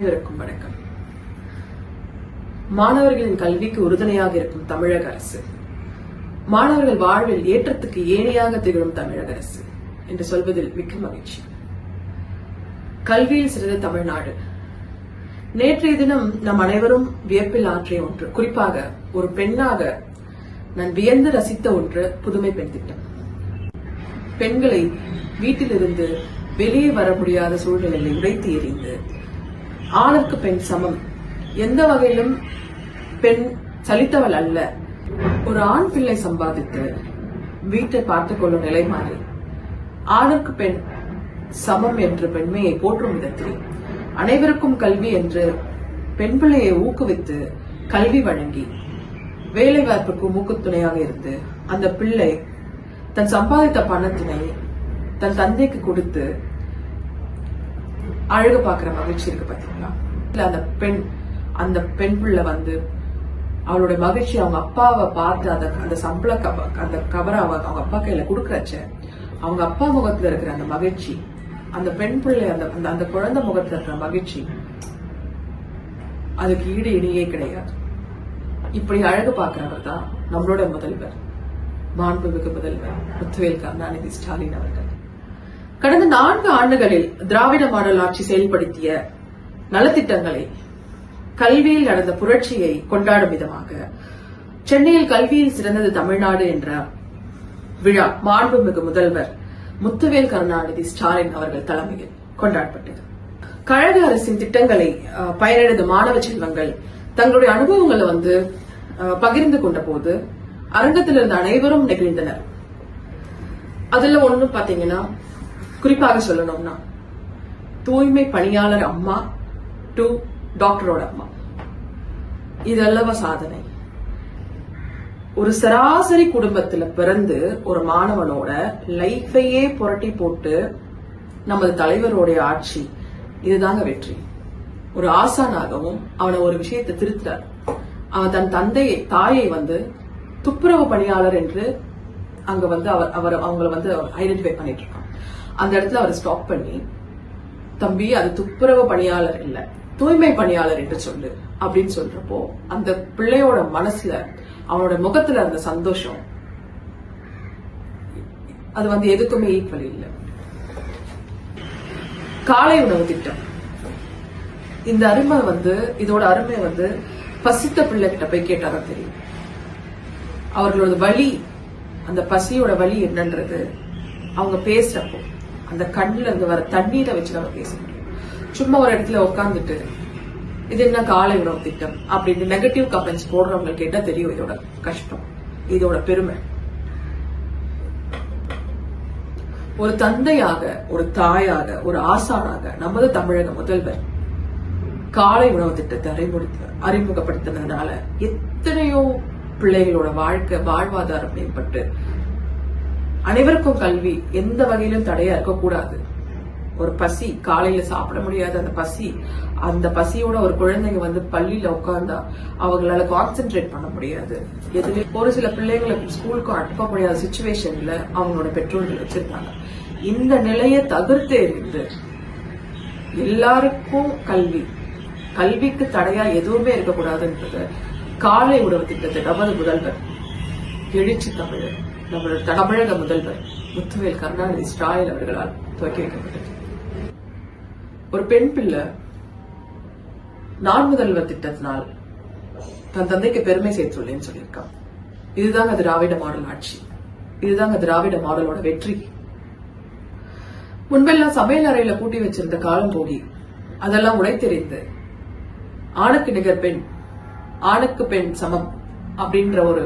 அனைவருக்கும் வணக்கம். மாணவர்களின் கல்விக்கு உறுதுணையாக இருக்கும் தமிழக அரசு மாணவர்கள் வாழ்வில் ஏற்றத்துக்கு ஏணியாக திகழும் தமிழக அரசு என்று சொல்வதில் மிக்க மகிழ்ச்சி. கல்வியில் சிறந்த தமிழ்நாடு. நேற்றைய தினம் நம் அனைவரும் வியப்பில் ஆற்றிய ஒன்று குறிப்பாக ஒரு பெண்ணாக நான் வியந்து ரசித்த ஒன்று புதுமை பெண் திட்டம். பெண்களை வீட்டிலிருந்து வெளியே வர முடியாத சூழ்நிலையை உடைத்து எறிந்து ஆணுக்கு பெண் சமம். எந்த வகையிலும் பெண் சலித்தவள் அல்ல. ஒரு ஆண் பிள்ளை சம்பாதித்து வீட்டை பார்த்துக் கொள்ளும் நிலை மாறி. ஆணுக்கு பெண் சமம் என்ற பெண்மையை போற்றும் விதத்தில். அனைவருக்கும் கல்வி என்று பெண் பிள்ளையை ஊக்குவித்து கல்வி வழங்கி வேலை வாய்ப்புக்கு மூக்குத்துணையாக இருந்து அந்த பிள்ளை தன் சம்பாதித்த பணத்தினை தன் தந்தைக்கு கொடுத்து அழகு பாக்குற மகிழ்ச்சி இருக்கு பாத்தீங்களா? இல்ல அந்த பெண் அந்த பெண் பிள்ளை வந்து அவளோட மகிழ்ச்சி அவங்க அப்பாவை பார்த்து அந்த அந்த சம்பள கப அந்த கவரை அவ அவங்க அப்பா கையில கொடுக்கறச்ச அவங்க அப்பா முகத்துல இருக்கிற அந்த மகிழ்ச்சி அந்த பெண் பிள்ளை அந்த அந்த- அந்த குழந்தை முகத்துல இருக்கிற மகிழ்ச்சி அதுக்கு ஈடு இணையே கிடையாது. இப்படி அழகு பார்க்கிறவர் தான் நம்மளோட முதல்வர். மாண்புமிகு முதல்வர் முத்துவேல் கருணாநிதி ஸ்டாலின் அவர்கள். கடந்த நான்கு ஆண்டுகளில் திராவிட மாடல் ஆட்சி செயல்படுத்திய நலத்திட்டங்களை கல்வியில் நடந்த புரட்சியை கொண்டாடும் விதமாக சென்னையில் கல்வியில் சிறந்தது தமிழ்நாடு என்ற விழா மாண்புமிகு முதல்வர் முத்துவேல் கருணாநிதி ஸ்டாலின் அவர்கள் தலைமையில் கொண்டாடப்பட்டது. கழக அரசின் திட்டங்களை அஹ், பயனடைந்த மாணவ செல்வங்கள் தங்களுடைய அனுபவங்களை வந்து அஹ், பகிர்ந்து கொண்ட போது அரங்கத்தில் இருந்த அனைவரும் நெகிழ்ந்தனர். அதுல ஒண்ணு பாத்தீங்கன்னா குறிப்பாக சொல்லணும்னா தூய்மை பணியாளர் அம்மா டு டாக்டரோட அம்மா. இதல்லவ சாதனை? ஒரு சராசரி குடும்பத்துல பிறந்து ஒரு மாணவனோட லைஃபையே புரட்டி போட்டு நமது தலைவருடைய ஆட்சி இதுதாங்க வெற்றி. ஒரு ஆசானாகவும் அவனை ஒரு விஷயத்தை திருத்துறார் அவன் தன் தந்தையை தாயை வந்து துப்புரவு பணியாளர் என்று அங்க வந்து அவர் அவர் அவங்கள வந்து ஐடென்டிஃபை பண்ணிட்டு இருக்கான். அந்த இடத்துல அவர் ஸ்டாப் பண்ணி தம்பி அது துப்புரவு பணியாளர் இல்ல தூய்மை பணியாளர் என்று சொல்லு அப்படின்னு சொல்றப்போ அந்த பிள்ளையோட மனசுல அவனோட முகத்துல இருந்த சந்தோஷம் அது வந்து எதுக்குமே ஈக்குவல் இல்லை. காலை உணவு திட்டம். இந்த அருமை வந்து இதோட அருமை வந்து பசித்த பிள்ளை கிட்ட போய் கேட்டாதான் தெரியும். அவர்களோட வலி அந்த பசியோட வலி என்னன்றது அவங்க பேசுறப்போ. அந்த கண்ணுல இருந்து வர தண்ணீரை வச்சு நம்ம பேச முடியும் சும்மா ஒரு இடத்துல உட்காந்துட்டு இது என்ன காலை உணவு திட்டம் அப்படின்னு நெகட்டிவ் கமெண்ட்ஸ் போடுறவங்களுக்கு கேட்டா தெரியும் இதோட கஷ்டம்? இதோட பெருமை. ஒரு தந்தையாக ஒரு தாயாக ஒரு ஆசானாக நமது தமிழக முதல்வர் காலை உணவு திட்டத்தை அறிமுகத்த அறிமுகப்படுத்தினதுனால எத்தனையோ பிள்ளைகளோட வாழ்க்கை வாழ்வாதாரம் மேம்பட்டு அனைவருக்கும் கல்வி எந்த வகையிலும் தடையா இருக்கக்கூடாது. ஒரு பசி காலையில சாப்பிட முடியாத. அந்த பசி அந்த பசியோட ஒரு குழந்தைங்க வந்து பள்ளியில உட்கார்ந்தா அவங்களால கான்சென்ட்ரேட் பண்ண முடியாது. எதுவுமே ஒரு சில பிள்ளைங்களை ஸ்கூலுக்கு அனுப்ப முடியாத சுச்சுவேஷன்ல அவங்களோட பெற்றோர்கள் வச்சிருக்காங்க. இந்த நிலையை தவிர்த்து இருந்து எல்லாருக்கும் கல்வி கல்விக்கு தடையா எதுவுமே இருக்கக்கூடாதுன்றது காலை உணவு திட்டத்தை நமது முதல்வர் எழுச்சி தமிழர். நம்மளோட தமிழக முதல்வர் முத்துவேல் கருணாநிதி ஸ்டாலின் அவர்களால் துவக்கி வைக்கப்பட்டது. ஒரு பெண் பிள்ளை நான் முதல்வர் திட்டத்தினால் தன் தந்தைக்கு பெருமை சேர்த்துள்ளேன்னு சொல்லியிருக்கான். இதுதாங்க திராவிட மாடல் ஆட்சி. இதுதாங்க திராவிட மாடலோட வெற்றி. முன்பெல்லாம் சமையல் அறையில பூட்டி வச்சிருந்த காலம் போகி அதெல்லாம் உடைத்தெறிந்து ஆணுக்கு நிகர் பெண் ஆணுக்கு பெண் சமம் அப்படின்ற ஒரு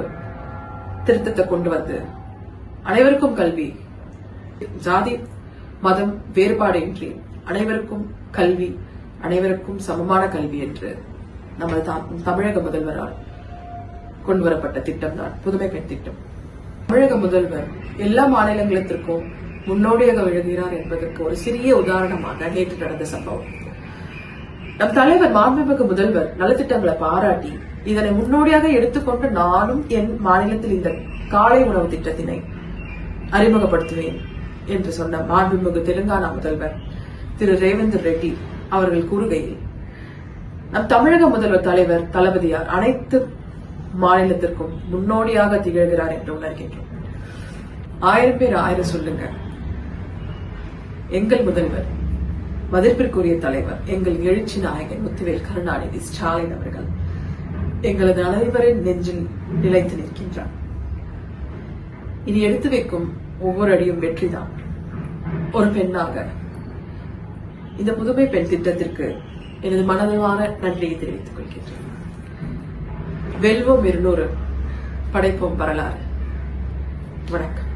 திருத்தத்தை கொண்டு வந்து அனைவருக்கும் கல்வி ஜாதி மதம் வேறுபாடின்றி அனைவருக்கும் கல்வி அனைவருக்கும் சமமான கல்வி என்று நமது தா- தமிழக முதல்வரால் கொண்டு வரப்பட்ட திட்டம் தான் புதுமை பெண் திட்டம். தமிழக முதல்வர் எல்லா மாநிலங்களத்திற்கும் முன்னோடியாக விழுகிறார் என்பதற்கு ஒரு சிறிய உதாரணமாக நேற்று நடந்த சம்பவம். நம் தலைவர் மாண்புமிகு முதல்வர் நலத்திட்டங்களை பாராட்டி இதனை முன்னோடியாக எடுத்துக்கொண்டு நானும் என் மாநிலத்தில் இந்த காலை உணவு திட்டத்தினை அறிமுகப்படுத்துவேன் என்று சொன்ன மாண்புமிகு தெலுங்கானா முதல்வர் திரு ரேவந்த் ரெட்டி அவர்கள் கூறுகையில் நம் தமிழக முதல்வர் தலைவர் தளபதியார் அனைத்து மாநிலத்திற்கும் முன்னோடியாக திகழ்கிறார் என்று உணர்கின்றோம். ஆயிரம் பேர் ஆயிரம் சொல்லுங்க எங்கள் முதல்வர் மதிப்பிற்குரிய தலைவர் எங்கள் எழுச்சி நாயகன் முத்துவேல் கருணாநிதி ஸ்டாலின் அவர்கள். எங்களது அனைவரின் நெஞ்சில் நிலைத்து நிற்கின்றார். இனி எடுத்து வைக்கும் ஒவ்வொரு அடியும் வெற்றிதான். ஒரு பெண்ணாக இந்த புதுமை பெண் திட்டத்திற்கு எனது மனதான நன்றியை தெரிவித்துக் கொள்கின்றேன். வெல்வோம் இருநூறு படைப்போம் வரலாறு. வணக்கம்.